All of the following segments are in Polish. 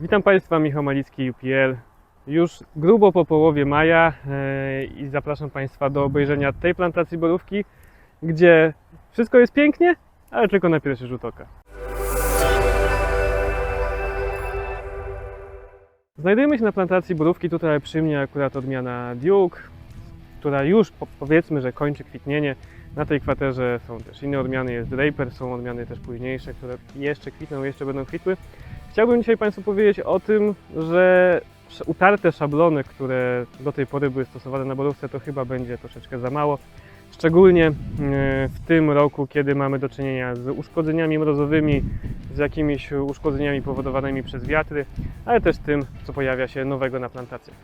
Witam Państwa, Michał Malicki, UPL. Już grubo po połowie maja e, i zapraszam Państwa do obejrzenia tej plantacji borówki, gdzie wszystko jest pięknie, ale tylko na pierwszy rzut oka. Znajdujemy się na plantacji borówki, tutaj przy mnie akurat odmiana Duke, która już po- powiedzmy, że kończy kwitnienie. Na tej kwaterze są też inne odmiany, jest Draper, są odmiany też późniejsze, które jeszcze kwitną, jeszcze będą kwitły. Chciałbym dzisiaj Państwu powiedzieć o tym, że utarte szablony, które do tej pory były stosowane na borówce, to chyba będzie troszeczkę za mało. Szczególnie e, w tym roku, kiedy mamy do czynienia z uszkodzeniami mrozowymi, z jakimiś uszkodzeniami powodowanymi przez wiatry, ale też tym, co pojawia się nowego na plantacjach.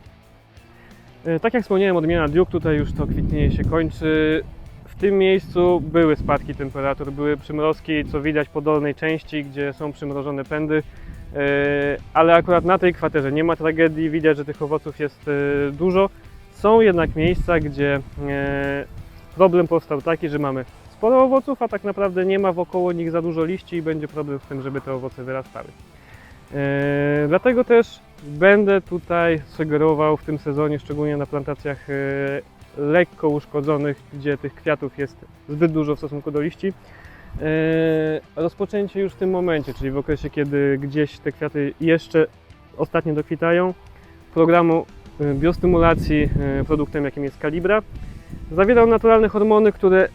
E, Tak jak wspomniałem, odmiana Duke, tutaj już to kwitnienie się kończy. W tym miejscu były spadki temperatur, były przymrozki, co widać po dolnej części, gdzie są przymrożone pędy. E, ale akurat na tej kwaterze nie ma tragedii, widać, że tych owoców jest e, dużo. Są jednak miejsca, gdzie e, problem powstał taki, że mamy sporo owoców, a tak naprawdę nie ma wokoło nich za dużo liści i będzie problem z tym, żeby te owoce wyrastały. Dlatego też będę tutaj sugerował w tym sezonie, szczególnie na plantacjach lekko uszkodzonych, gdzie tych kwiatów jest zbyt dużo w stosunku do liści, rozpoczęcie już w tym momencie, czyli w okresie, kiedy gdzieś te kwiaty jeszcze ostatnio dokwitają, programu e, biostymulacji e, produktem, jakim jest Calibra. Zawierał naturalne hormony, które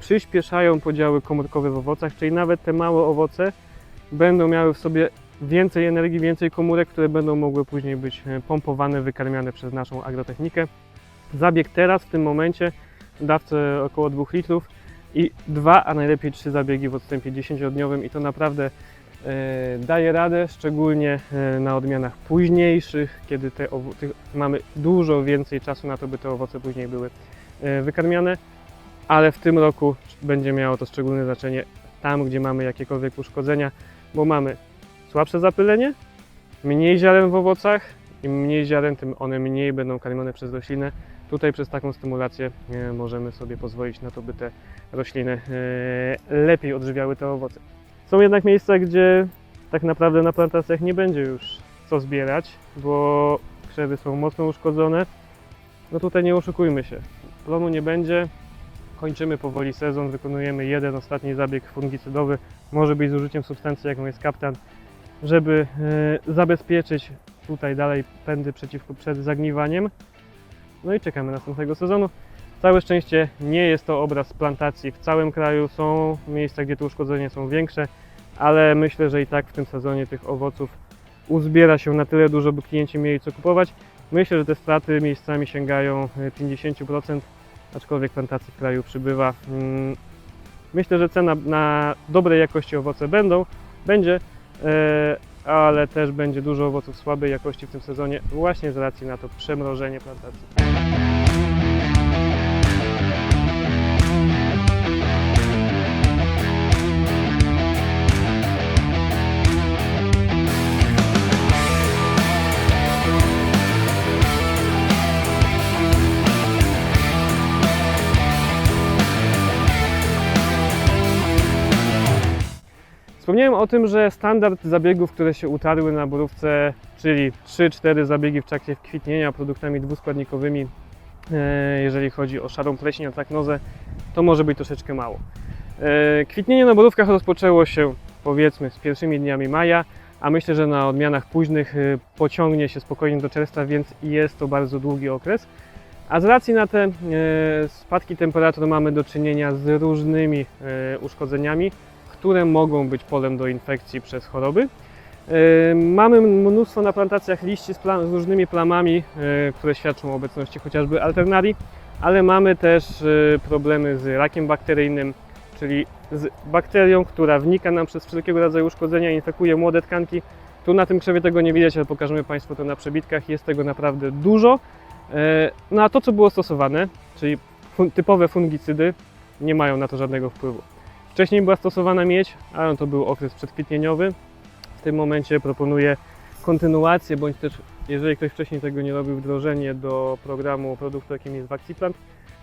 przyspieszają podziały komórkowe w owocach, czyli nawet te małe owoce będą miały w sobie więcej energii, więcej komórek, które będą mogły później być pompowane, wykarmiane przez naszą agrotechnikę. Zabieg teraz, w tym momencie, dawce około 2 litrów i dwa, a najlepiej trzy zabiegi w odstępie 10-dniowym i to naprawdę e, daje radę, szczególnie e, na odmianach późniejszych, kiedy te mamy dużo więcej czasu na to, by te owoce później były e, wykarmiane, ale w tym roku będzie miało to szczególne znaczenie tam, gdzie mamy jakiekolwiek uszkodzenia, bo mamy słabsze zapylenie, mniej ziaren w owocach, im mniej ziaren, tym one mniej będą karmione przez roślinę. Tutaj przez taką stymulację możemy sobie pozwolić na to, by te rośliny e, lepiej odżywiały te owoce. Są jednak miejsca, gdzie tak naprawdę na plantacjach nie będzie już co zbierać, bo krzewy są mocno uszkodzone. No tutaj nie oszukujmy się, plonu nie będzie. Kończymy powoli sezon, wykonujemy jeden ostatni zabieg fungicydowy, może być z użyciem substancji, jaką jest kaptan, żeby e, zabezpieczyć tutaj dalej pędy przeciwko przed zagniwaniem. No i czekamy następnego sezonu. Całe szczęście nie jest to obraz plantacji w całym kraju. Są miejsca, gdzie te uszkodzenia są większe, ale myślę, że i tak w tym sezonie tych owoców uzbiera się na tyle dużo, by klienci mieli co kupować. Myślę, że te straty miejscami sięgają e, 50%, aczkolwiek plantacji w kraju przybywa. Mm, Myślę, że cena na dobrej jakości owoce będą, będzie, e, ale też będzie dużo owoców słabej jakości w tym sezonie, właśnie z racji na to przemrożenie plantacji. Wspomniałem o tym, że standard zabiegów, które się utarły na borówce, czyli 3-4 zabiegi w trakcie kwitnienia produktami dwuskładnikowymi, e, jeżeli chodzi o szarą pleśń, ataknozę, to może być troszeczkę mało. E, Kwitnienie na borówkach rozpoczęło się powiedzmy z pierwszymi dniami maja, a myślę, że na odmianach późnych e, pociągnie się spokojnie do czerwca, więc jest to bardzo długi okres. A z racji na te spadki temperatur mamy do czynienia z różnymi uszkodzeniami, które mogą być polem do infekcji przez choroby. E, Mamy mnóstwo na plantacjach liści z, plam, z różnymi plamami, e, które świadczą o obecności chociażby alternarii, ale mamy też e, problemy z rakiem bakteryjnym, czyli z bakterią, która wnika nam przez wszelkiego rodzaju uszkodzenia infekuje młode tkanki. Tu na tym krzewie tego nie widać, ale pokażemy Państwu to na przebitkach. Jest tego naprawdę dużo. No a to, co było stosowane, czyli typowe fungicydy, nie mają na to żadnego wpływu. Wcześniej była stosowana miedź, ale to był okres przedkwitnieniowy. W tym momencie proponuję kontynuację, bądź też, jeżeli ktoś wcześniej tego nie robił, wdrożenie do programu produktu, jakim jest Vacciplant,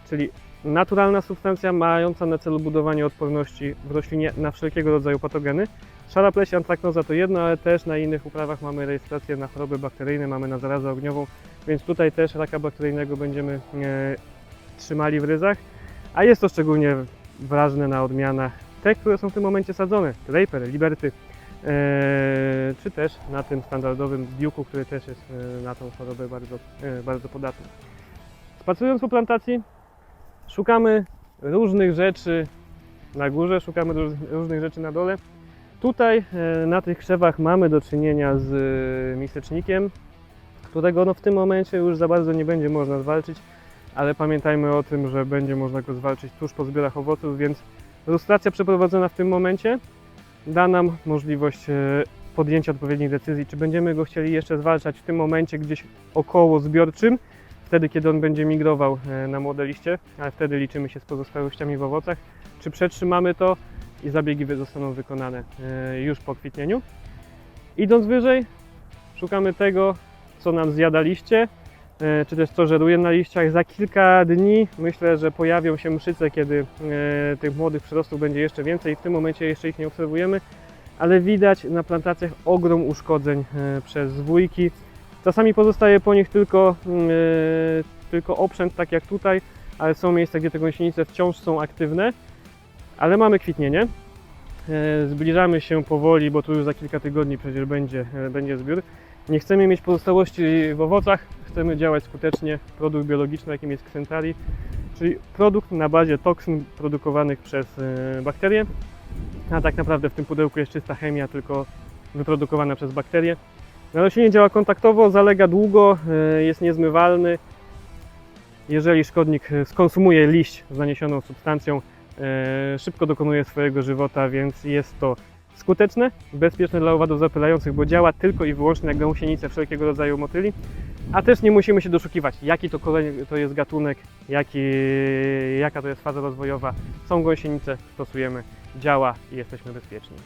czyli naturalna substancja mająca na celu budowanie odporności w roślinie na wszelkiego rodzaju patogeny. Szara pleść i antraknoza to jedno, ale też na innych uprawach mamy rejestrację na choroby bakteryjne, mamy na zarazę ogniową, więc tutaj też raka bakteryjnego będziemy e, trzymali w ryzach. A jest to szczególnie ważne na odmianach te, które są w tym momencie sadzone, Draper, Liberty, e, czy też na tym standardowym Duke'u, który też jest e, na tą chorobę bardzo, e, bardzo podatny. Spacerując po plantacji, szukamy różnych rzeczy na górze, szukamy róż, różnych rzeczy na dole. Tutaj na tych krzewach mamy do czynienia z misecznikiem, którego no, w tym momencie już za bardzo nie będzie można zwalczyć, ale pamiętajmy o tym, że będzie można go zwalczyć tuż po zbiorach owoców, więc lustracja przeprowadzona w tym momencie da nam możliwość e, podjęcia odpowiednich decyzji, czy będziemy go chcieli jeszcze zwalczać w tym momencie gdzieś około zbiorczym, wtedy kiedy on będzie migrował e, na młode liście, ale wtedy liczymy się z pozostałościami w owocach, czy przetrzymamy to i zabiegi zostaną wykonane e, już po kwitnieniu. Idąc wyżej, szukamy tego, co nam zjada liście, czy też co żeruje na liściach. Za kilka dni myślę, że pojawią się mszyce, kiedy e, tych młodych przyrostów będzie jeszcze więcej. W tym momencie jeszcze ich nie obserwujemy, ale widać na plantacjach ogrom uszkodzeń e, przez zwójki. Czasami pozostaje po nich tylko, mm, e, tylko oprzęt, tak jak tutaj, ale są miejsca, gdzie te gąsienice wciąż są aktywne, ale mamy kwitnienie. E, Zbliżamy się powoli, bo tu już za kilka tygodni przecież będzie, e, będzie zbiór. Nie chcemy mieć pozostałości w owocach, chcemy działać skutecznie. Produkt biologiczny, jakim jest Xentari, czyli produkt na bazie toksyn produkowanych przez e, bakterie. A tak naprawdę w tym pudełku jest czysta chemia, tylko wyprodukowana przez bakterie. Nanoszenie działa kontaktowo, zalega długo, e, jest niezmywalny. Jeżeli szkodnik skonsumuje liść z naniesioną substancją, e, szybko dokonuje swojego żywota, więc jest to skuteczne, bezpieczne dla owadów zapylających, bo działa tylko i wyłącznie na gąsienice wszelkiego rodzaju motyli, a też nie musimy się doszukiwać, jaki to, to jest gatunek, jaki, jaka to jest faza rozwojowa. Są gąsienice, stosujemy, działa i jesteśmy bezpieczni.